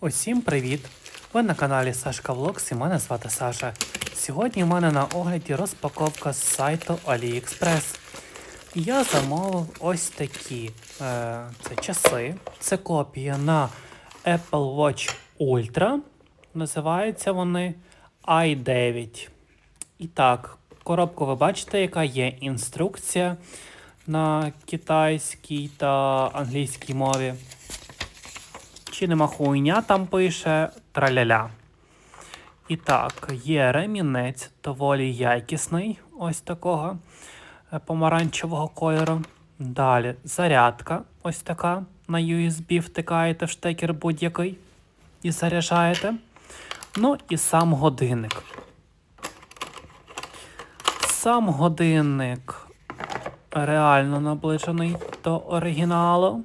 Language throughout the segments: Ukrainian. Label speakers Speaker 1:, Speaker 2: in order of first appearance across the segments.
Speaker 1: Усім привіт! Ви на каналі Сашка Влогс і мене звати Саша. Сьогодні в мене на огляді розпаковка з сайту AliExpress. Я замовив ось такі е, це часи. Це копія на Apple Watch Ultra. Називаються вони i9. І так, коробку ви бачите, яка є інструкція на китайській та англійській мові. Чи нема хуйня там пише траляля. І так, є ремінець доволі якісний, ось такого е, помаранчевого кольору. Далі зарядка, ось така. На USB втикаєте в штекер будь-який і заряджаєте. Ну і сам годинник. Сам годинник реально наближений до оригіналу.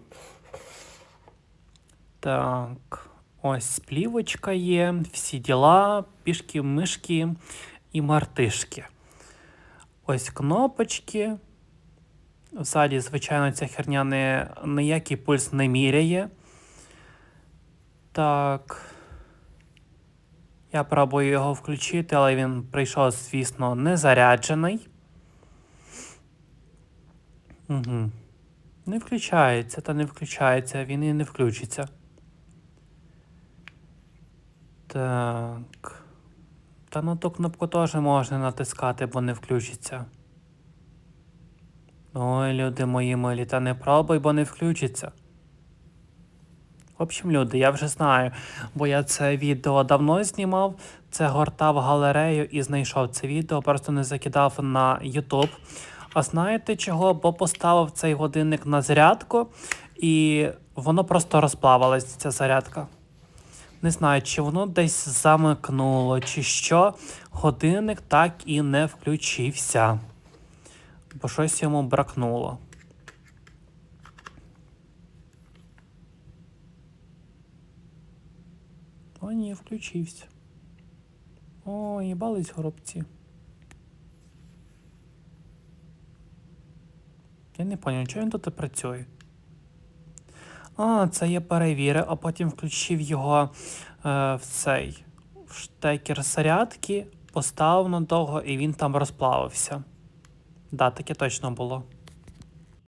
Speaker 1: Так, ось плівочка є, всі діла, пішки, мишки і мартишки. Ось кнопочки. Ззаді, звичайно, ця херня не, ніякий пульс не міряє. Так. Я пробую його включити, але він прийшов, звісно, не заряджений. Угу. Не включається, та не включається, він і не включиться. Так. Та на ту кнопку теж можна натискати, бо не включиться. Ой, люди мої милі, та не пробуй, бо не включиться. В общем, люди, я вже знаю, бо я це відео давно знімав, це гортав галерею і знайшов це відео, просто не закидав на YouTube. А знаєте чого? Бо поставив цей годинник на зарядку, і воно просто розплавилось, ця зарядка. Не знаю, чи воно десь замикнуло, чи що. Годинник так і не включився. Бо щось йому бракнуло. О, ні, включився. О, їбались горобці. Я не поняв, чого він тут працює. А, це я перевірив, а потім включив його е, в цей в штекер зарядки, поставив надовго і він там розплавився. Да, таке точно було.